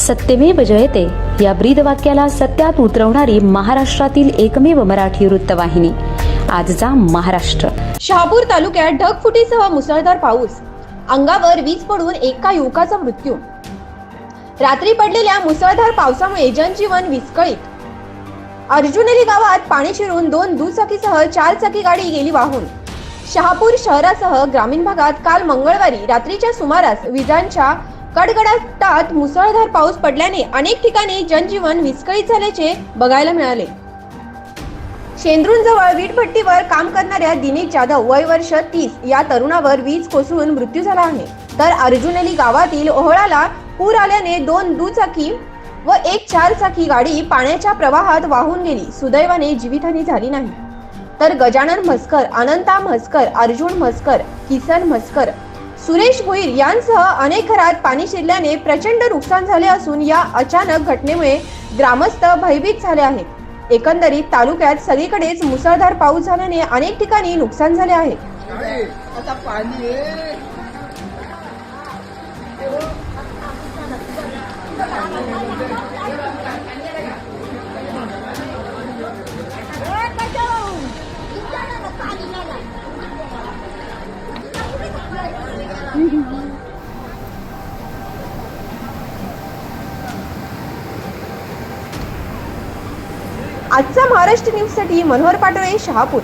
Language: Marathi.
सत्यमेव जयते. या ब्रीद वाक्याला सत्यात उतरवणारी महाराष्ट्रातील एकमेव मराठी वृत्तवाहिनी. आजचा महाराष्ट्र. शहापूर तालुक्यात ढगफुटीसह मुसळधार पाऊस. अंगावर वीज पडून एका युवकाचा मृत्यू. रात्री पडलेल्या मुसळधार पावसामुळे जनजीवन विस्कळीत. अर्जुनेरी गावात पाणी शिरून दोन दुचाकीसह चार चाकी गाडी गेली वाहून. शहापूर शहरासह ग्रामीण भागात काल मंगळवारी रात्रीच्या सुमारास विजांच्या कडकडाटात मुसळधार पाऊस पडल्याने अनेक ठिकाणी जनजीवन विस्कळीत झाल्याचे बघायला मिळाले. शेंद्रूनजवळ वीटभट्टीवर काम करणाऱ्या दिनेश जाधव वय वर्ष तीस. या तरुणावर वीज कोसळून मृत्यू झाला आहे. तर अर्जुनली गावातील ओहळाला पूर आल्याने दोन दुचाकी व एक चार चाकी गाडी पाण्याच्या प्रवाहात वाहून गेली सुदैवाने जीवितहानी झाली नाही. तर गजानन म्हस्कर अनंता म्हस्कर अर्जुन म्हस्कर किसन म्हस्कर सुरेश भोईर यांसह अनेक घरात पाणी शिरल्याने प्रचंड नुकसान झाले असून या अचानक घटनेमुळे ग्रामस्थ भयभीत झाले आहेत. एकंदरीत तालुक्यात सगळीकडेच मुसळधार पाऊस झाल्याने अनेक ठिकाणी नुकसान झाले आहे. आता आजचा महाराष्ट्र न्यूजसाठी मनोहर पाटोळे शहापूर.